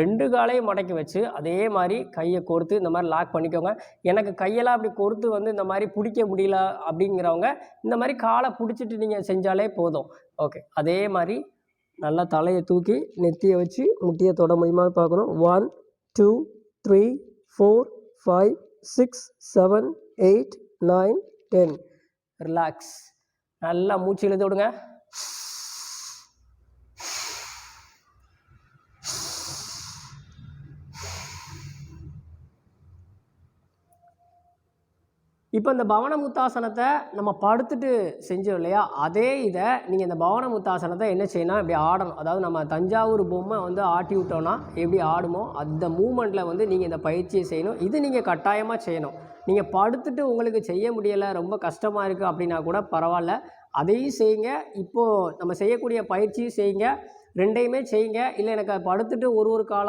ரெண்டு காலையும் மடக்கி வச்சு அதே மாதிரி கையை கோர்த்து இந்த மாதிரி லாக் பண்ணிக்கோங்க. எனக்கு கையெல்லாம் அப்படி கொடுத்து வந்து இந்த மாதிரி பிடிக்க முடியல அப்படிங்கிறவங்க இந்த மாதிரி காலை பிடிச்சிட்டு நீங்கள் செஞ்சாலே போதும். ஓகே அதே மாதிரி நல்லா தலையை தூக்கி நெத்தியை வச்சு முட்டியை தொட முடியுமா பார்க்கணும். One two three four five six seven eight nine ten relax நல்லா மூச்சு இழுத்து விடுங்க. இப்போ இந்த பவன முத்தாசனத்தை நம்ம படுத்துட்டு செஞ்சோம் இல்லையா? அதே இதை நீங்கள் இந்த பவன முத்தாசனத்தை என்ன செய்யணும்? இப்படி ஆடணும். அதாவது நம்ம தஞ்சாவூர் பொம்மை வந்து ஆட்டி விட்டோன்னா எப்படி ஆடுமோ அந்த மூமெண்ட்டில் வந்து நீங்கள் இந்த பயிற்சியை செய்யணும். இது நீங்கள் கட்டாயமாக செய்யணும். நீங்கள் படுத்துட்டு உங்களுக்கு செய்ய முடியலை ரொம்ப கஷ்டமாக இருக்குது அப்படின்னா கூட பரவாயில்ல. அதையும் செய்யுங்க. இப்போது நம்ம செய்யக்கூடிய பயிற்சியும் செய்யுங்க. ரெண்டையுமே செய்யுங்க. இல்லை எனக்கு படுத்துட்டு ஒரு ஒரு காலம்